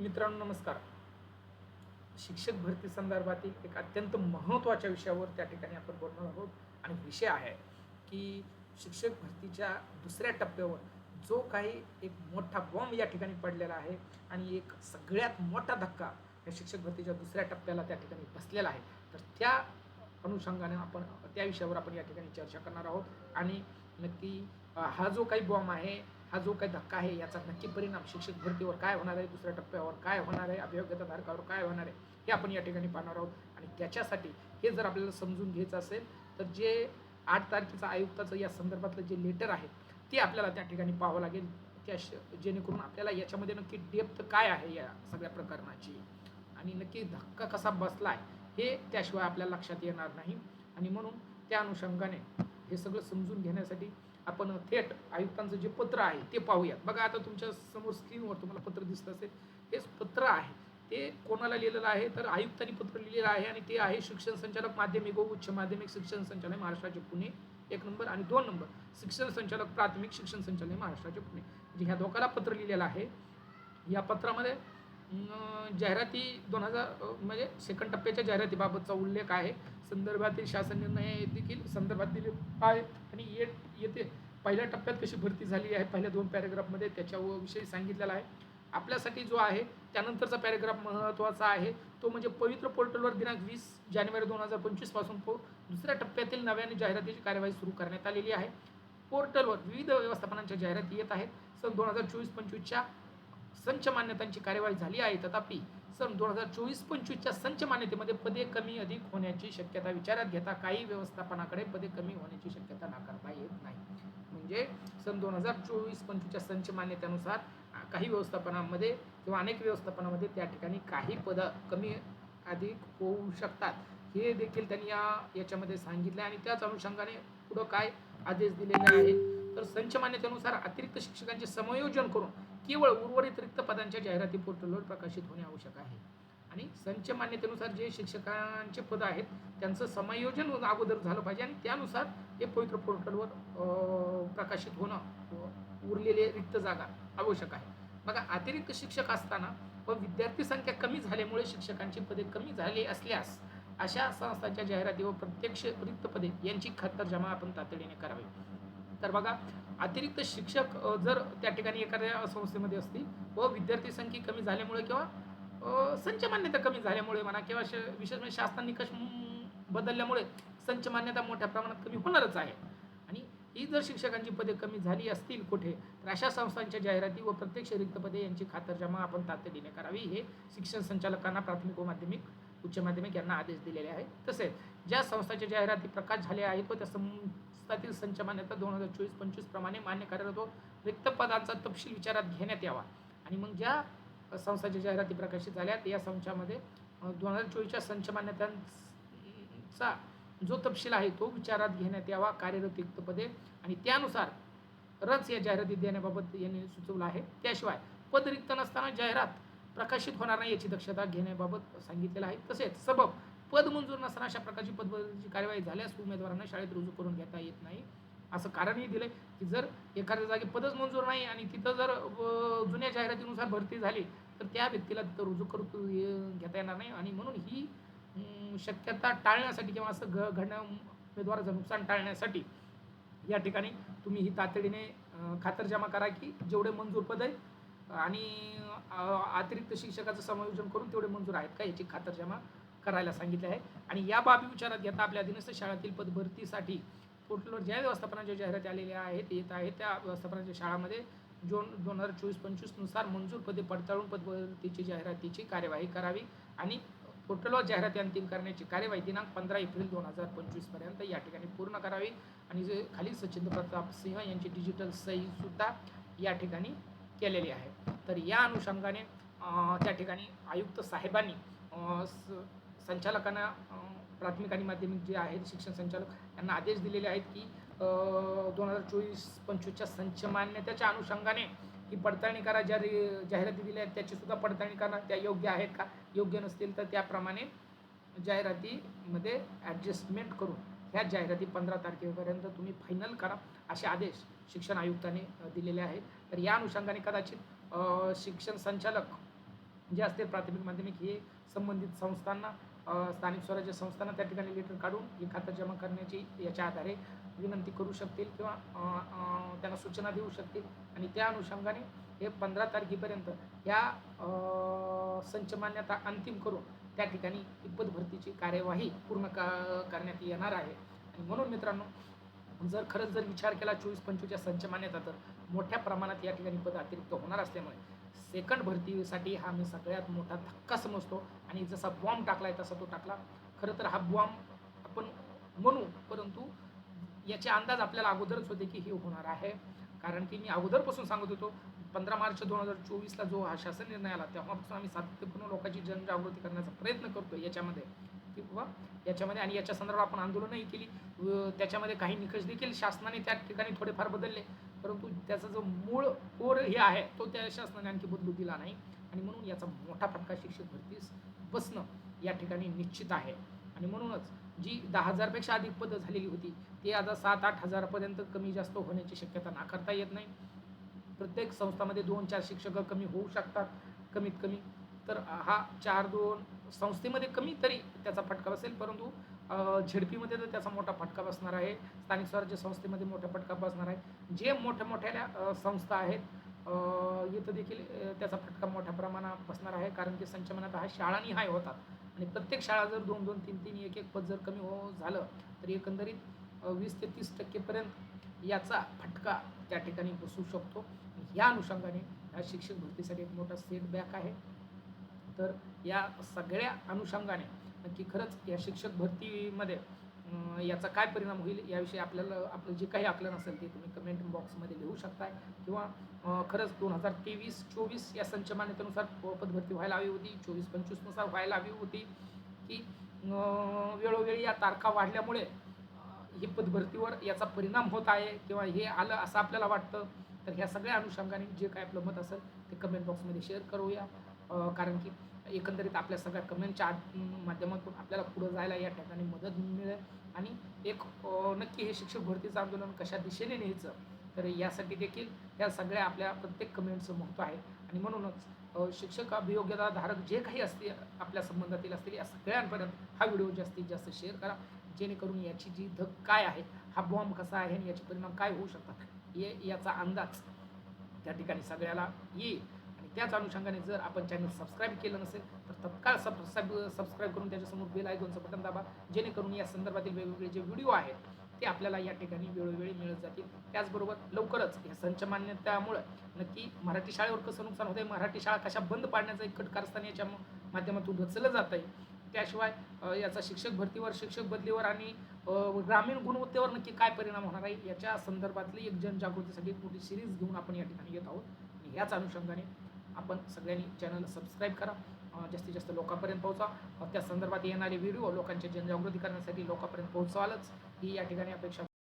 मित्रांनो नमस्कार. शिक्षक भरती संदर्भातील एक अत्यंत महत्त्वाच्या विषयावर त्या ठिकाणी आपण बोलणार आहोत. आणि विषय आहे की शिक्षक भरतीच्या दुसऱ्या टप्प्यावर जो काही एक मोठा बॉम्ब या ठिकाणी पडलेला आहे आणि एक सगळ्यात मोठा धक्का या शिक्षक भरतीच्या दुसऱ्या टप्प्याला त्या ठिकाणी बसलेला आहे. तर त्या अनुषंगाने आपण त्या विषयावर आपण या ठिकाणी चर्चा करणार आहोत. आणि नक्की हा जो काही बॉम्ब आहे हा जो काही धक्का आहे याचा नक्की परिणाम शिक्षक भरतीवर काय होणार आहे दुसऱ्या टप्प्यावर काय होणार आहे अभियोग्यता धारकावर काय होणार आहे हे आपण या ठिकाणी पाहणार आहोत. आणि त्याच्यासाठी हे जर आपल्याला समजून घ्यायचं असेल तर जे आठ तारखेचं आयुक्ताचं या संदर्भातलं जे लेटर आहे ते आपल्याला त्या ठिकाणी पाहावं लागेल. त्या श- जेणेकरून आपल्याला याच्यामध्ये नक्की डेप्थ काय आहे या सगळ्या प्रकरणाची? आणि नक्की धक्का कसा बसला आहे हे त्याशिवाय आपल्याला लक्षात येणार नाही. आणि म्हणून त्या अनुषंगाने हे सगळं समजून घेण्यासाठी आपण थेट आयुक्तांचं जे पत्र आहे ते पाहूयात. बघा आता तुमच्यासमोर स्क्रीनवर तुम्हाला पत्र दिसत असेल. हेच पत्र आहे. ते कोणाला लिहिलेलं आहे? तर आयुक्तांनी पत्र लिहिलेलं आहे आणि ते आहे शिक्षण संचालक माध्यमिक व उच्च माध्यमिक शिक्षण संचालय महाराष्ट्राचे पुणे एक नंबर आणि दोन नंबर. शिक्षण संचालक प्राथमिक शिक्षण संचालय महाराष्ट्राचे पुणे. म्हणजे ह्या दोघाला पत्र लिहिलेलं आहे. या पत्रामध्ये जाहिराती दोन हजार म्हणजे सेकंड टप्प्याच्या जाहिरातीबाबतचा उल्लेख आहे. संदर्भातील शासन निर्णय देखील संदर्भात दिले आहे आणि ये येते. पहिल्या टप्प्यात कशी भरती झाली आहे? पहिल्या दोन पॅरेग्राफमध्ये त्याच्याविषयी सांगितलेला आहे. आपल्यासाठी जो आहे त्यानंतरचा पॅरेग्राफ महत्त्वाचा आहे. तो म्हणजे पवित्र पोर्टलवर दिनांक वीस जानेवारी दोन हजार पंचवीसपासून पो दुसऱ्या टप्प्यातील नव्याने जाहिरातीची कार्यवाही सुरू करण्यात आलेली आहे. पोर्टलवर विविध व्यवस्थापनांच्या जाहिराती येत आहेत. सन दोन हजार चोवीस पंचवीसच्या संच मान्यतांची कार्यवाही झाली आहे. तथापि सन दोन हजार चोवीस पंचवीसच्या संच मान्यतेमध्ये पदे कमी अधिक होण्याची शक्यता विचारात घेता काही व्यवस्थापनाकडे पदे कमी होण्याची शक्यता नाकारता येत नाही. म्हणजे सन दोन हजार चोवीस पंचवीसच्या संच मान्यतेनुसार काही व्यवस्थापनामध्ये किंवा अनेक व्यवस्थापनामध्ये त्या ठिकाणी काही पदं कमी अधिक होऊ शकतात. हे देखील त्यांनी या याच्यामध्ये सांगितलं आणि त्याच अनुषंगाने पुढं काय आदेश दिलेले आहेत. तर संच मान्यतेनुसार अतिरिक्त शिक्षकांचे समायोजन करून केवळ उर्वरित रिक्त पदांच्या जाहिराती पोर्टलवर प्रकाशित होणे आवश्यक आहे. आणि संच मान्यतेनुसार जे शिक्षकांचे पद आहेत त्यांचं समायोजन अगोदर झालं पाहिजे आणि त्यानुसार हे पवित्र पोर्टलवर प्रकाशित होणं उरलेले रिक्त जागा आवश्यक आहे. बघा अतिरिक्त शिक्षक असताना व विद्यार्थी संख्या कमी झाल्यामुळे शिक्षकांची पदे कमी झाली असल्यास अशा संस्थांच्या जाहिराती व प्रत्यक्ष रिक्त पदे यांची खातरजमा आपण तातडीने करावी. तर बघा अतिरिक्त शिक्षक जर त्या ठिकाणी एखाद्या संस्थेमध्ये असतील व विद्यार्थी संख्या कमी झाल्यामुळे किंवा संचमान्यता संच मान्यता कमी झाल्यामुळे म्हणा किंवा श- विशेष म्हणजे शासन निकष बदलल्यामुळे संच मान्यता मोठ्या प्रमाणात कमी होणारच आहे. आणि ही जर शिक्षकांची पदे कमी झाली असतील कुठे तर अशा संस्थांच्या जाहिराती व प्रत्यक्ष रिक्त पदे यांची खातरजमा आपण तातडीने करावी. हे शिक्षण संचालकांना प्राथमिक व माध्यमिक उच्च माध्यमिक यांना आदेश दिलेले आहेत. तसेच ज्या संस्थाच्या जाहिराती प्रकाश झाले आहेत व त्या संस्थातील संच मान्यता दोन हजार चोवीस पंचवीस प्रमाणे मान्य कार्यरत व रिक्त पदांचा तपशील विचारात घेण्यात यावा. आणि मग ज्या संस्थाच्या जाहिराती प्रकाशित झाल्या या संचामध्ये दोन हजार चोवीसच्या संच मान्यतांचा जो तपशील आहे तो विचारात घेण्यात यावा कार्यरत रिक्त पदे. आणि त्यानुसार रच या जाहिराती देण्याबाबत यांनी सुचवलं आहे. त्याशिवाय पद रिक्त नसताना जाहिरात प्रकाशित होणार नाही याची दक्षता घेण्याबाबत सांगितलेलं आहे. तसेच सबब पद मंजूर नसताना अशा प्रकारची पदबदलीची कार्यवाही झाल्यास उमेदवारांना शाळेत रुजू करून घेता येत नाही. असं कारणही दिलंय की जर एखाद्या जागी पदच मंजूर नाही आणि तिथं जर जुन्या जाहिरातीनुसार भरती झाली तर त्या व्यक्तीला तिथं रुजू करू घेता येणार नाही. आणि म्हणून ही शक्यता टाळण्यासाठी किंवा असं घ घडण्या उमेदवाराचं नुकसान टाळण्यासाठी या ठिकाणी तुम्ही ही तातडीने खातरजमा करा की जेवढे मंजूर पद आहेत आणि अतिरिक्त शिक्षकाचं समायोजन करून तेवढे मंजूर आहेत का? याची खातरजमा करायला सांगितले आहे. आणि या बाबी विचारात घेता आपल्या अधीनस्थ शाळातील पदभरतीसाठी पोर्टलवर ज्या व्यवस्थापनाच्या जाहिराती आलेल्या आहेत येत आहेत त्या व्यवस्थापनाच्या शाळामध्ये जोन दोन हजार चोवीस पंचवीसनुसार मंजूर पदे पडताळून पदभरतीची जाहिरातीची कार्यवाही करावी आणि पोर्टलवर जाहिराती अंतिम करण्याची कार्यवाही दिनांक पंधरा एप्रिल दोन हजार पंचवीसपर्यंत या ठिकाणी पूर्ण करावी. आणि जे खाली सचिन प्रताप सिंह यांची डिजिटल सही सुद्धा या ठिकाणी केलेली आहे. तर या अनुषंगाने त्या ठिकाणी आयुक्त साहेबांनी स- संचालकांना प्राथमिक आणि माध्यमिक जे आहेत शिक्षण संचालक यांना आदेश दिलेले आहेत की दोन हजार चोवीस पंचवीसच्या संच मान्यतेच्या अनुषंगाने ही पडताळणी करा ज्या जाहिराती दिल्या आहेत त्याचीसुद्धा पडताळणी करा. त्या योग्य आहेत का? योग्य नसतील तर त्याप्रमाणे जाहिरातीमध्ये ॲडजस्टमेंट करून ह्या जाहिराती पंधरा तारखेपर्यंत तुम्ही फायनल करा असे आदेश शिक्षण आयुक्ताने दिलेले आहे तर या अनुषंगाने कदाचित शिक्षण संचालक जे असतील प्राथमिक माध्यमिक हे संबंधित संस्थांना स्थानिक स्वराज्य संस्थांना त्या ठिकाणी लेटर काढून हे खातं जमा करण्याची याच्या आधारे विनंती करू शकतील किंवा त्यांना सूचना देऊ शकतील. आणि त्या अनुषंगाने हे पंधरा तारखेपर्यंत या संच मान्यता अंतिम करून त्या ठिकाणी ही पदभरतीची कार्यवाही पूर्ण का करण्यात येणार आहे. आणि म्हणून मित्रांनो जर खरंच जर विचार केला चोवीस पंचवीसच्या संच मान्यता तर मोठ्या प्रमाणात या ठिकाणी पद अतिरिक्त होणार असल्यामुळे सेकंड भरतीसाठी हा मी सगळ्यात मोठा धक्का समजतो. आणि जसा बॉम्ब टाकलाय तसा तो टाकला. खरं तर हा बॉम्ब आपण म्हणू परंतु याचे अंदाज आपल्याला अगोदरच होते की हे होणार आहे. कारण की मी अगोदरपासून सांगत होतो पंधरा मार्च दोन हजार चोवीसला जो हा शासन निर्णय आला तेव्हापासून आम्ही सातत्यपूर्ण लोकांची जनजागृती करण्याचा प्रयत्न करतो याच्यामध्ये. की बाबा. याच्यामध्ये आणि याच्या संदर्भात आपण आंदोलनही केली. व त्याच्यामध्ये काही निकष देखील शासनाने त्या ठिकाणी थोडेफार बदलले. परंतु त्याचा जो मूळ कोर हे आहे तो त्या शासनाने आणखी बदलू दिला नाही. आणि म्हणून याचा मोठा फटका शिक्षक भरतीस बसणं या ठिकाणी निश्चित आहे. आणि म्हणूनच जी दहा हजारपेक्षा अधिक पदं झालेली होती ती आता सात आठ हजारापर्यंत कमी जास्त होण्याची शक्यता नाकारता येत नाही. प्रत्येक संस्थामध्ये दोन चार शिक्षक कमी होऊ शकतात कमीत कमी. तर हा चार दोन संस्थेमध्ये कमी तरी त्याचा फटका बसेल परंतु झेडपीमध्ये तर त्याचा मोठा फटका बसणार आहे. स्थानिक स्वराज्य संस्थेमध्ये मोठा फटका बसणार आहे. जे मोठ्या मोठ्या संस्था आहेत इथं देखील त्याचा फटका मोठ्या प्रमाणात बसणार आहे कारण की संचमनात हा शाळांनी हाय होतात. आणि प्रत्येक शाळा जर दोन दोन तीन तीन एक एक पद जर कमी हो झालं तर एकंदरीत वीस ते तीस टक्केपर्यंत याचा फटका त्या ठिकाणी बसू शकतो. या अनुषंगाने ह्या शिक्षक भरतीसाठी एक मोठा सेटबॅक आहे. तर या सगळ्या अनुषंगाने नक्की खरंच या शिक्षक भरतीमध्ये याचा काय परिणाम होईल याविषयी आपल्याला आपलं जे काही आकलन असेल ते तुम्ही कमेंट बॉक्समध्ये लिहू शकताय. किंवा खरंच दोन हजार तेवीस चोवीस या संचमान्यतेनुसार प- पदभरती व्हायला हवी होती. चोवीस पंचवीसनुसार व्हायला हवी होती की वेळोवेळी या तारखा वाढल्यामुळे ही पदभरतीवर याचा परिणाम होत आहे किंवा हे आलं असं आपल्याला वाटतं. तर ह्या सगळ्या अनुषंगाने जे काय आपलं मत असेल ते कमेंट बॉक्समध्ये शेअर करूया. कारण की एकंदरीत आपल्या सगळ्या कमेंटच्या माध्यमातून आपल्याला पुढं जायला या ठिकाणी मदत मिळेल. आणि एक नक्की हे शिक्षक भरतीचं आंदोलन कशा दिशेने न्यायचं तर यासाठी देखील या सगळ्या आपल्या प्रत्येक कमेंटचं महत्त्व आहे. आणि म्हणूनच शिक्षक अभियोग्यता धारक जे काही असते आपल्या संबंधातील असतील या सगळ्यांपर्यंत हा व्हिडिओ जास्तीत जास्त शेअर करा. जेणेकरून याची जी धग काय आहे हा बॉम्ब कसा आहे आणि याचे परिणाम काय होऊ शकतात हे याचा अंदाज त्या ठिकाणी सगळ्याला येईल. त्याच अनुषंगाने जर आपण चॅनल सबस्क्राईब केलं नसेल तर तत्काळ सबस्क्राईब सबस्क्राईब करून त्याच्यासमोर बेल आयकॉनचं बटन दाबा जेणेकरून या संदर्भातील वेगवेगळे जे व्हिडिओ आहेत ते आपल्याला या ठिकाणी वेळोवेळी मिळत जातील. त्याचबरोबर लवकरच या संच मान्यतामुळे नक्की मराठी शाळेवर कसं नुकसान होतं मराठी शाळा कशा बंद पाडण्याचं एक कट कारस्थान याच्या माध्यमातून रचलं जात आहे त्याशिवाय याचा शिक्षक भरतीवर शिक्षक बदलीवर आणि ग्रामीण गुणवत्तेवर नक्की काय परिणाम होणार आहे याच्या संदर्भातली एक जनजागृतीसाठी मोठी सिरीज घेऊन आपण या ठिकाणी येत आहोत. आणि ह्याच अनुषंगाने आपण सगळ्यांनी चॅनल सबस्क्राईब करा. जास्तीत जास्त लोकांपर्यंत पोहोचा. त्या संदर्भात येणारे व्हिडिओ लोकांची जनजागृती करण्यासाठी लोकांपर्यंत पोहोचवालच. ही या ठिकाणी अपेक्षा